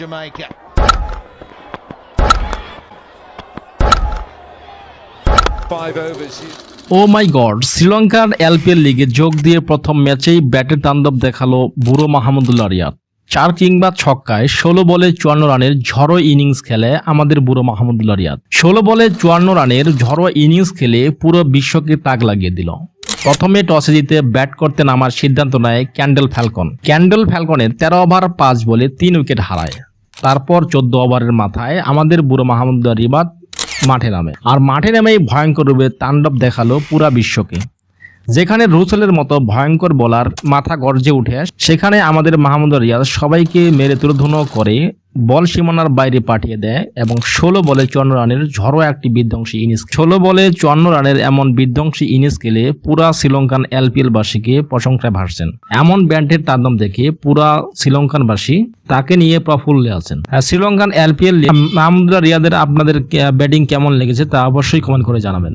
Jamaica. Oh my god শ্রীলঙ্কার LPL লিগে যোগ দিয়ে প্রথম ম্যাচেই ব্যাটের তাণ্ডব দেখাল বুড়ো মাহমুদুল্লাহ রিয়াদ চার কিংবা ছক্কায় ষোলো বলে চুয়ান্ন রানের ঝড়ো ইনিংস খেলে আমাদের বুড়ো মাহমুদুল্লাহ রিয়াদ ষোলো বলে চুয়ান্ন রানের ঝড়ো ইনিংস খেলে পুরো বিশ্বকে তাক লাগিয়ে দিল। প্রথমে টসে জিতে ব্যাট করতে নামার সিদ্ধান্ত নেয় ক্যান্ডেল ফ্যালকন। ক্যান্ডেল ফ্যালকনের তেরো ওভার পাঁচ বলে তিন উইকেট হারায়। তারপর চোদ্দ ওভারের মাথায় আমাদের বুড়ো মাহমুদুল্লাহ রিবাদ মাঠে নামে। আর মাঠে নেমেই ভয়ঙ্কর রূপে তাণ্ডব দেখাল পুরা বিশ্বকে। যেখানে রুসেলের মতো ভয়ঙ্কর বলার মাথা গর্জে উঠে সেখানে আমাদের মাহমুদ রিয়াজ সবাইকে মেরে তুলধুনো করে বল সীমানার বাইরে পাঠিয়ে দেয় এবং ষোলো বলে চুয়ান্ন রানের ঝড়ো একটি বিধ্বংসী ইনিংস। ষোলো বলে চুয়ান্ন রানের এমন বিধ্বংসী ইনিংস খেলে পুরা শ্রীলঙ্কান এলপিএল বাসীকে প্রশংসায় ভাসছেন। এমন ব্যান্ডের তাণ্ডব দেখে পুরা শ্রীলঙ্কানবাসী তাকে নিয়ে প্রফুল্লে আছেন। আর শ্রীলঙ্কান এলপিএল মাহমুদুল্লাহ রিয়াদের আপনাদের ব্যাটিং কেমন লেগেছে তা অবশ্যই কমেন্ট করে জানাবেন।